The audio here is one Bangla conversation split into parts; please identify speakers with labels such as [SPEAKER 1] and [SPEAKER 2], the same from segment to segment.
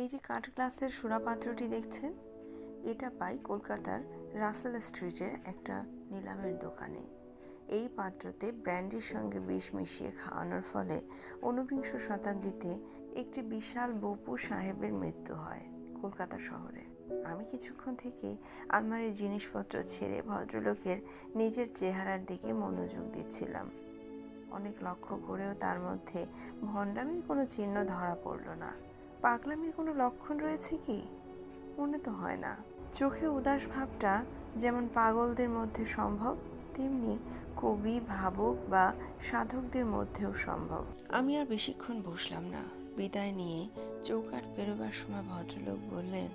[SPEAKER 1] এই যে কাঠ গ্লাসের সুরাপাত্রটি দেখছেন, এটা পাই কলকাতার রাসেল স্ট্রিটের একটা নিলামের দোকানে। এই পাত্রতে ব্র্যান্ডির সঙ্গে বিষ মিশিয়ে খাওয়ানোর ফলে ঊনবিংশ শতাব্দীতে একটি বিশাল বপু সাহেবের মৃত্যু হয় কলকাতা শহরে। আমি কিছুক্ষণ থেকে আলমারির জিনিসপত্র ছেড়ে ভদ্রলোকের নিজের চেহারার দিকে মনোযোগ দিচ্ছিলাম। অনেক লক্ষ্য করেও তার মধ্যে ভণ্ডামির কোনো চিহ্ন ধরা পড়ল না। পাগলামির কোনো লক্ষণ রয়েছে কি? মনে তো হয় না। চোখে উদাস ভাবটা যেমন পাগলদের মধ্যে সম্ভব, তেমনি কবি, ভাবুক বা সাধকদের মধ্যেও সম্ভব। আমি আর বেশিক্ষণ বসলাম না। বিদায় নিয়ে চৌকাট পেরোবার সময় ভদ্রলোক বললেন,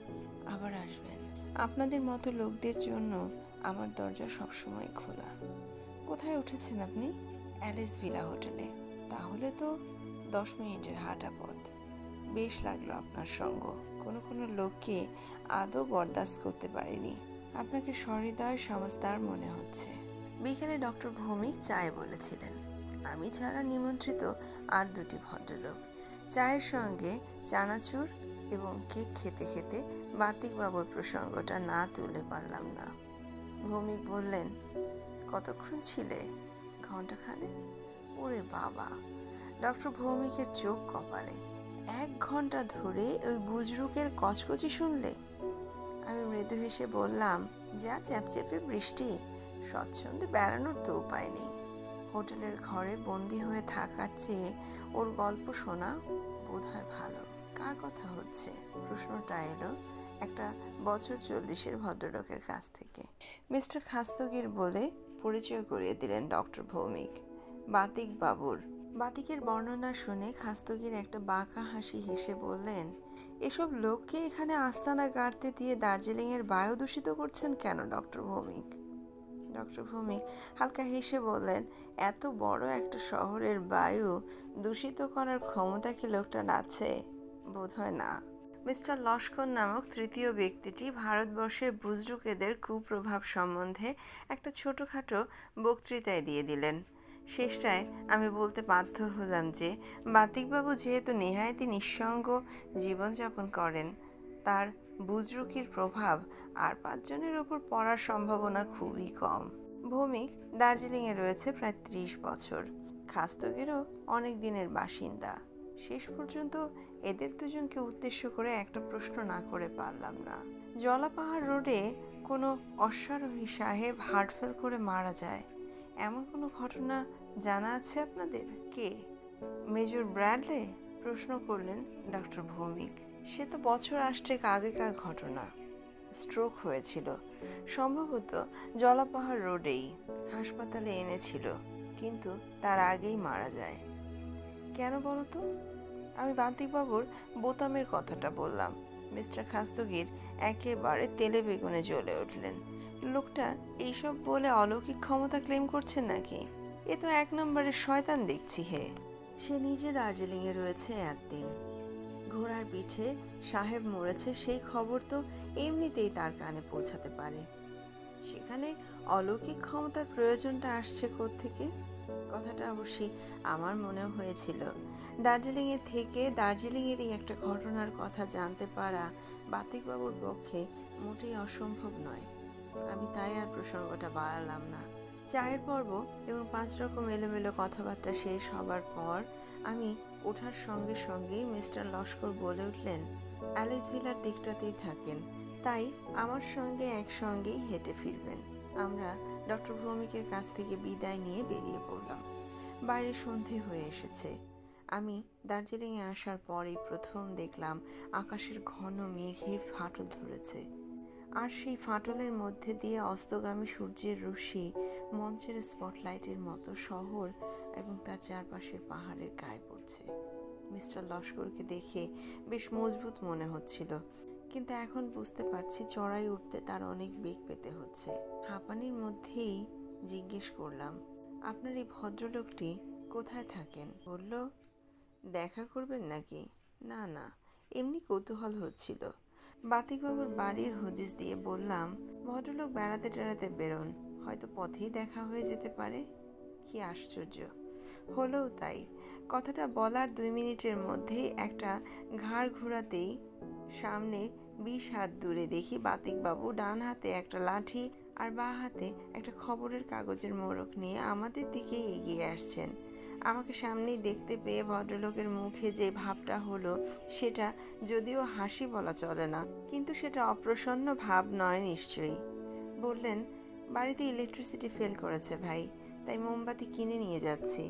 [SPEAKER 1] আবার আসবেন। আপনাদের মতো লোকদের জন্য আমার দরজা সবসময় খোলা। কোথায় উঠেছেন আপনি? অ্যালিস ভিলা হোটেলে। তাহলে তো দশ মিনিটের হাঁটা পথ। বেশ লাগল আপনার সঙ্গ। কোনো কোনো লোককে আদৌ বরদাস্ত করতে পারিনি। আপনাকে সহৃদয় সমজদার মনে হচ্ছে। বিকেলে ডক্টর ভৌমিক চায় বলেছিলেন, আমি ছাড়া নিমন্ত্রিত আর দুটি ভদ্রলোক। চায়ের সঙ্গে চানাচুর এবং কেক খেতে খেতে বাতিকবাবুর প্রসঙ্গটা না তুলে পারলাম না। ভৌমিক বললেন, কতক্ষণ ছিলে? ঘন্টাখানে ওরে বাবা! ডক্টর ভৌমিকের চোখ কপালে। এক ঘণ্টা ধরে ওই বুজরুকের কচকচি শুনলে? আমি মৃদু হেসে বললাম, যা চ্যাপচ্যাপে বৃষ্টি, স্বচ্ছন্দে বেড়ানোর তো উপায় নেই। হোটেলের ঘরে বন্দি হয়ে থাকার চেয়ে ওর গল্প শোনা বোধহয় ভালো। কার কথা হচ্ছে? প্রশ্নটা এলো একটা বছর চল্লিশের ভদ্রলোকের কাছ থেকে। মিস্টার খাস্তগির বলে পরিচয় করিয়ে দিলেন ডক্টর ভৌমিক। বাতিক বাবুর বাতিকের বর্ণনা শুনে খাস্তগির একটা বাঁকা হাসি হেসে বললেন, এসব লোককে এখানে আস্তানা গাড়তে দিয়ে দার্জিলিংয়ের বায়ু দূষিত করছেন কেন, ডক্টর ভৌমিক? ডক্টর ভৌমিক হালকা হেসে বললেন, এত বড় একটা শহরের বায়ু দূষিত করার ক্ষমতা কি লোকটার আছে? বোধহয় না। মিস্টার লস্কর নামক তৃতীয় ব্যক্তিটি ভারতবর্ষের বুজরুকেদের কুপ্রভাব সম্বন্ধে একটা ছোটোখাটো বক্তৃতায় দিয়ে দিলেন। শেষটায় আমি বলতে বাধ্য হলাম যে, বাতিকবাবু যেহেতু নেহায়তি নিঃসঙ্গ জীবনযাপন করেন, তার বুজরুকির প্রভাব আর পাঁচজনের ওপর পড়ার সম্ভাবনা খুবই কম। ভৌমিক দার্জিলিংয়ে রয়েছে প্রায় ত্রিশ বছর। খাস্তগেরও অনেক দিনের বাসিন্দা। শেষ পর্যন্ত এদের দুজনকে উদ্দেশ্য করে একটা প্রশ্ন না করে পারলাম না। জলাপাহাড় রোডে কোনো অশ্বারোহী সাহেব হার্টফেল করে মারা যায়। এমন কোনো ঘটনা জানা আছে আপনাদের? কে? মেজর ব্র্যাডলে প্রশ্ন করলেন ডক্টর ভৌমিক। সে তো বছর আষ্টেক আগেকার ঘটনা। স্ট্রোক হয়েছিল। সম্ভবত জলাপাহাড় রোডেই হাসপাতালে এনেছিল, কিন্তু তার আগেই মারা যায়। কেন বলো তো? আমি বান্তিকবাবুর বোতামের কথাটা বললাম। মিস্টার খাস্তগির একেবারে তেলে বেগুনে জ্বলে উঠলেন। লোকটা এইসব বলে অলৌকিক ক্ষমতা ক্লেম করছেন নাকি? এ তো এক নম্বরের শয়তান দেখছি হে। সে নিজে দার্জিলিংয়ে রয়েছে একদিন। ঘোড়ার পিঠে সাহেব মরেছে সেই খবর তো এমনিতেই তার কানে পৌঁছাতে পারে। সেখানে অলৌকিক ক্ষমতার প্রয়োজনটা আসছে থেকে কথাটা অবশ্যই আমার মনে হয়েছিল। দার্জিলিংয়ে থেকে দার্জিলিংয়েরই একটা ঘটনার কথা জানতে পারা বাতিকবাবুর পক্ষে মোটেই অসম্ভব নয়। আমি তাই আর প্রসঙ্গটা বাড়ালাম না। চায়ের পর্ব এবং পাঁচ রকম এলোমেলো কথাবার্তা শেষ হবার পর আমি ওঠার সঙ্গে সঙ্গেই মিস্টার লস্কর বলে উঠলেন, অ্যালিস ভিলার দিকটাতেই থাকেন। তাই আমার সঙ্গে একসঙ্গেই হেঁটে ফিরবেন। আমরা ডক্টর ভৌমিকের কাছ থেকে বিদায় নিয়ে বেরিয়ে পড়লাম। বাইরে সন্ধে হয়ে এসেছে। আমি দার্জিলিংয়ে আসার পরেই প্রথম দেখলাম আকাশের ঘন মেঘে ফাটল ধরেছে। আর সেই ফাটলের মধ্যে দিয়ে অস্তগামী সূর্যের রশ্মি মঞ্চের স্পটলাইটের মতো শহর এবং তার চারপাশের পাহাড়ের গায়ে পড়ছে। মিস্টার লস্করকে দেখে বেশ মজবুত মনে হচ্ছিল, কিন্তু এখন বুঝতে পারছি চড়াই উঠতে তার অনেক বেগ পেতে হচ্ছে। হাঁপানির মধ্যেই জিজ্ঞেস করলাম, আপনার এই ভদ্রলোকটি কোথায় থাকেন? বলল, দেখা করবেন নাকি? না না, এমনি কৌতূহল হচ্ছিল। বাতিকবাবুর বাড়ির হদিস দিয়ে বললাম, ভদ্রলোক বেড়াতে টেড়াতে বেরোন, হয়তো পথেই দেখা হয়ে যেতে পারে। কি আশ্চর্য, হলেও তাই। কথাটা বলার দুই মিনিটের মধ্যেই একটা ঘাড় ঘোরাতেই সামনে বিশ হাত দূরে দেখি বাতিকবাবু ডান হাতে একটা লাঠি আর বাঁ হাতে একটা খবরের কাগজের মোড়ক নিয়ে আমাদের দিকে এগিয়ে আসছেন। আমাকে সামনেই দেখতে পেয়ে ভদ্রলোকের মুখে যে ভাবটা হলো, সেটা যদিও হাসি বলা চলে না, কিন্তু সেটা অপ্রসন্ন ভাব নয় নিশ্চয়ই। বললেন, বাড়িতে ইলেকট্রিসিটি ফেল করেছে ভাই, তাই মোমবাতি কিনে নিয়ে যাচ্ছি।